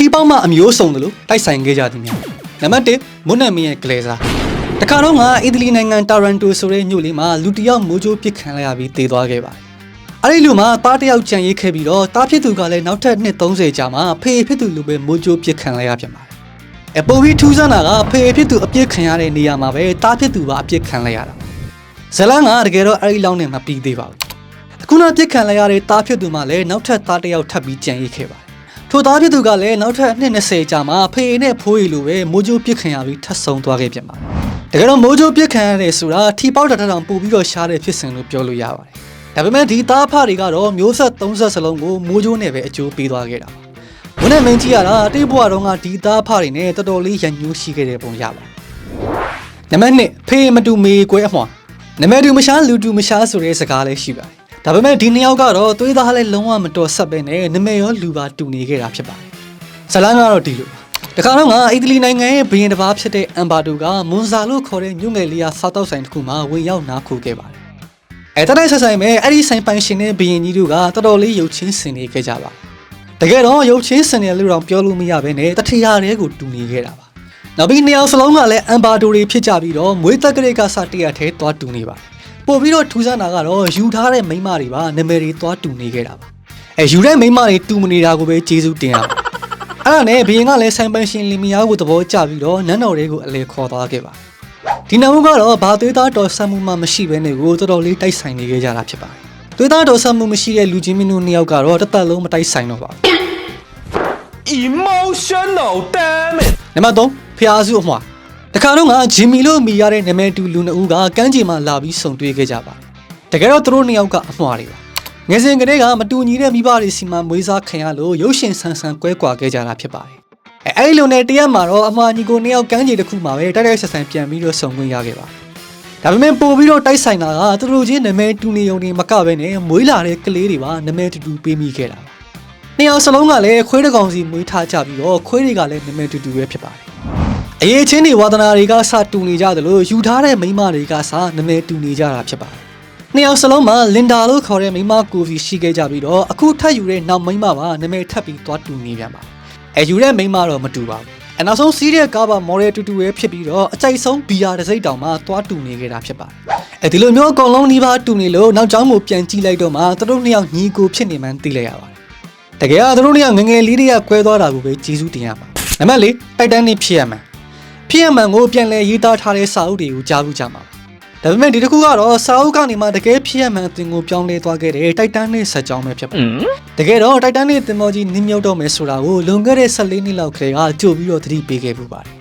ထီပေါက်မှအမျိုးစုံတယ်လို့တိုက်ဆိုင်ခဲ့ကြသည်များနံပါတ်1မွန်းနတ်မင်းရဲ့ကလေးစားတခါတော့ကအီတလီနိုင်ငံတာရန်တိုဆိုတဲ့မြို့လေးမှာလူတစ်ယောက်မိုးကြိုးပစ်ခံလိုက်ရပြီးတည်သွားခဲ့ပါတယ်အဲ့ဒီလူမှာတားတစ်ယောက်ကြံရိတ်ခဲ့ပြီးတော့တားဖြစ်သူကလည်းနောက်ထပ်နှစ်30ကြာမှဖေဖြစ်သူလူပဲမိုးကြိုးပစ်ခံလိုက်ရပြန်ပါတယ်အပေါ်ပြီးထူးဆန်းတာကဖေဖြစ်သူအပြစ်ခံရတဲ့နေရာမှာပဲတားဖြစ်သူကအပြစ်ခံလိုက်ရတာဇလန်ကတကယ်တော့အဲ့ဒီလောက်နဲ့မပြီးသေးပါဘူးအခုနောက်ပြစ်ခံလိုက်ရတဲ့တားဖြစ်သူမှလည်းနောက်ထပ်သားတစ်ယောက်ထပ်ပြီးကြံရိတ်ခဲ့ပါတယ် ထိုသားဖြစ်သူကလည်းနောက်ထပ်နှစ်20ကြာမှဖေနဲ့ဖိုးရီလိုပဲမိုးကြိုးပြစ်ခံရပြီးထပ်ဆုံးသွားခဲ့ပြန်ပါတယ်တကယ်တော့မိုးကြိုးပြစ်ခံရတယ်ဆိုတာထီပေါက်တတောင်ပို့ပြီးတော့ရှားတဲ့ဖြစ်စဉ်လို့ပြောလို့ရပါတယ်ဒါပေမဲ့ဒီသားဖတွေကတော့မျိုးဆက်30စလုံးကိုမိုးကြိုးနဲ့ပဲအကျိုးပေးသွားခဲ့တာပါဝင်းနဲ့မင်းကြီးကတာတိတ်ဘွားတော့ကဒီသားဖတွေနဲ့တော်တော်လေးရန်ညှိုးရှိခဲ့တဲ့ပုံရပါတယ်နံပါတ်1ဖေမတူမေကွဲအမွှာနံပါတ်2မရှားလူတူမရှားဆိုတဲ့စကားလည်းရှိပါတယ် ဒါပေမဲ့ဒီနှစ်ယောက်ကတော့သွေးသားလည်းလုံးဝမတော်ဆက်ပဲနဲ့နမဲရောလူပါတူနေခဲ့တာဖြစ်ပါတယ်ဇလန်းကတော့ဒီလိုပါတခါတော့ကအီတလီနိုင်ငံရဲ့ဘရင်တစ်ပါးဖြစ်တဲ့အမ်ဘာတိုကမွန်ဇာလို့ခေါ်တဲ့မြို့ငယ်လေးကစားတောက်ဆိုင်တစ်ခုမှာဝင်ရောက်နားခိုခဲ့ပါတယ်အဲတတိုင်းဆက်ဆိုင်မဲ့အဲ့ဒီဆိုင်ပိုင်ရှင်နဲ့ဘရင်ကြီးတို့ကတော်တော်လေးရုပ်ချင်းဆင်နေခဲ့ကြပါတကယ်တော့ရုပ်ချင်းဆင်နေလို့တော့ပြောလို့မရဘဲနဲ့တထရာတွေကိုတူနေခဲ့တာပါနောက်ပြီးနှစ်ယောက်စလုံးကလည်းအမ်ဘာတိုတွေဖြစ်ကြပြီးတော့မွေးတက်ကလေးကစတရက်ထဲသွားတူနေပါတယ် ပို့ပြီးတော့ထူးဆန်းတာကတော့ယူထားတဲ့မိန်းမတွေပါနာမည်တွေသွားတူနေခဲ့တာပါအဲယူတဲ့မိန်းမတွေတူမနေတာကိုပဲကျေးဇူးတင်ရပါအဲ့ဒါနဲ့ဘရင်ကလည်းဆိုင်ပိုင်ရှင်လီမီယာကိုသဘောကျပြီးတော့နန်းတော်တွေကိုအလဲခေါ်သွားခဲ့ပါဒီနောက်မှုကတော့ဘာသွေးသားတော်ဆက်မှုမှမရှိဘဲနဲ့ကိုတော်တော်လေးတိုက်ဆိုင်နေခဲ့ကြတာဖြစ်ပါတယ်သွေးသားတော်ဆက်မှုမရှိတဲ့လူချင်းမင်းတို့နှစ်ယောက်ကတော့တစ်သက်လုံးမတိုက်ဆိုင်တော့ပါဘူး emotional damn it နံပါတ်3ဖျားစုအမွှာ တခါတော့ကဂျင်မီလို့မိရတဲ့နာမည်တူလူနှစ်ဦးကကမ်းခြေမှာလာပြီးဆုံတွေ့ခဲ့ကြပါတယ်တကယ်တော့သူတို့နှစ်ယောက်ကအမွှာတွေပါငယ်စဉ်ကတည်းကမတူညီတဲ့မိဘတွေစီမှာမွေးစားခံရလို့ရုပ်ရှင်ဆန်ဆန်ကွဲကွာခဲ့ကြတာဖြစ်ပါတယ်အဲအဲ့ဒီလိုနဲ့တရက်မှာတော့အမွှာညီကိုနှစ်ယောက်ကမ်းခြေတစ်ခုမှာပဲတိုက်တိုက်ဆက်ဆန်ပြန်ပြီးတော့ဆုံခွင့်ရခဲ့ပါတယ်ဒါပေမဲ့ပို့ပြီးတော့တိုက်ဆိုင်တာကသူတို့ချင်းနာမည်တူနေုံနေမကပဲနဲ့မွေးလာတဲ့ကလေးတွေပါနာမည်တူတူပေးမိခဲ့တာပါနှစ်ယောက်စလုံးကလည်းခွေးတစ်ကောင်စီမွေးထားကြပြီးတော့ခွေးတွေကလည်းနာမည်တူတူပဲဖြစ်ပါတယ် အရေးချင်းတွေဝါသနာတွေကစတူနေကြတယ်လို့ယူထားတဲ့မိန်းမတွေကစနာမည်တူနေကြတာဖြစ်ပါတယ်နှစ်ယောက်စလုံးမှာလင်ဒါလို့ခေါ်တဲ့မိန်းမကိုစီရှိခဲ့ကြပြီးတော့အခုထပ်ယူတဲ့နောက်မိန်းမပါနာမည်ထပ်ပြီးသွားတူနေပြန်ပါအဲယူတဲ့မိန်းမတော့မတူပါဘူးအနောက်ဆုံးစီးတဲ့ကားပါမော်ဒယ်တူတူပဲဖြစ်ပြီးတော့အကြိုက်ဆုံးဘီယာတစ်စိတ်တောင်မှသွားတူနေခဲ့တာဖြစ်ပါတယ်အဲဒီလိုမျိုးအကောင်လုံးဒီပါတူနေလို့နောက်ကျောင်းကိုပြန်ကြည့်လိုက်တော့မှသူတို့နှစ်ယောက်ညီကိုဖြစ်နေမှန်းသိလိုက်ရပါတယ်တကယ်ကသူတို့နှစ်ယောက်ငယ်ငယ်လေးတွေကကွဲသွားတာကိုပဲကျေးဇူးတင်ရပါနံပါတ်၄တိုက်တန်းနေဖြစ်ရမှန်း ဖြစ်ရမှန်ကိုပြန်လဲရေးသားထားတဲ့စာအုပ်တွေကိုကြားဘူးကြမှာဒါပေမဲ့ဒီတစ်ခုကတော့စာအုပ်ကနေမှတကယ်ဖြစ်ရမှန်အသင်ကိုပြောင်းလဲသွားခဲ့တဲ့တိုက်တန်းနဲ့ဆက်ကြောင်းပဲဖြစ်ပါတယ်တကယ်တော့တိုက်တန်းနဲ့တင်မောကြီးနင်းမြုပ်တော့မယ်ဆိုတာကိုလွန်ခဲ့တဲ့14နှစ်လောက်ကလေးကကြိုပြီးတော့သတိပေးခဲ့ပူပါတယ်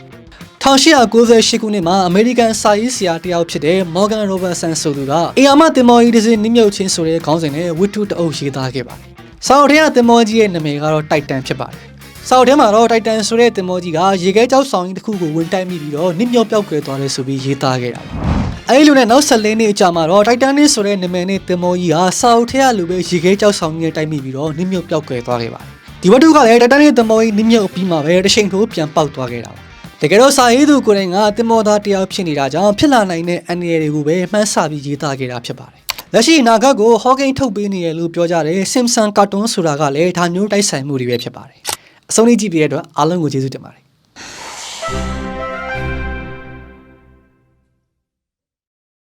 1898ခုနှစ်မှာအမေရိကန်စာရေးဆရာတယောက်ဖြစ်တဲ့ Morgan Robertson ဆိုသူကအေယာမတင်မောကြီးတစ်စင်းနင်းမြုပ်ခြင်းဆိုတဲ့ခေါင်းစဉ်နဲ့ဝတ္ထုတအုပ်ရေးသားခဲ့ပါတယ်စာအုပ်ထဲကတင်မောကြီးရဲ့နာမည်ကတော့တိုက်တန်းဖြစ်ပါတယ် စာအုပ်ထဲမှာတော့တိုက်တန်ဆိုတဲ့တင်မောကြီးကရေခဲကြောက်ဆောင်ကြီးတစ်ခုကိုဝင်တိုက်မိပြီးတော့နစ်မြောက်ပြောက်ကွယ်သွားတယ်ဆိုပြီးရေးသားခဲ့တာပါအဲဒီလိုနဲ့နောက်ဆက်လေးနှစ်အကြာမှာတော့တိုက်တန်နစ်ဆိုတဲ့နာမည်နဲ့တင်မောကြီးဟာစာအုပ်ထဲကလူပဲရေခဲကြောက်ဆောင်ကြီးနဲ့တိုက်မိပြီးတော့နစ်မြောက်ပြောက်ကွယ်သွားခဲ့ပါတယ်ဒီဝတ္ထုကလည်းတိုက်တန်နစ်တင်မောကြီးနစ်မြောက်ပြီးမှပဲတစ်ချိန်ထိုးပြန်ပေါက်သွားခဲ့တာပါတကယ်တော့စာရေးသူကိုယ်တိုင်ကတင်မောသားတယောက်ဖြစ်နေတာကြောင့်ဖြစ်လာနိုင်တဲ့အန္တရာယ်တွေကိုပဲမှန်းဆပြီးရေးသားခဲ့တာဖြစ်ပါတယ်လက်ရှိနာဂတ်ကိုဟော့ကိန်းထုတ်ပေးနေရလို့ပြောကြတဲ့ Simpson Cartoon ဆိုတာကလည်းဒါမျိုးတိုက်ဆိုင်မှုတွေပဲဖြစ်ပါတယ် အဆုံးလေးကြည့်ပြတဲ့အတွက်အားလုံးကိုကျေးဇူးတင်ပါတယ်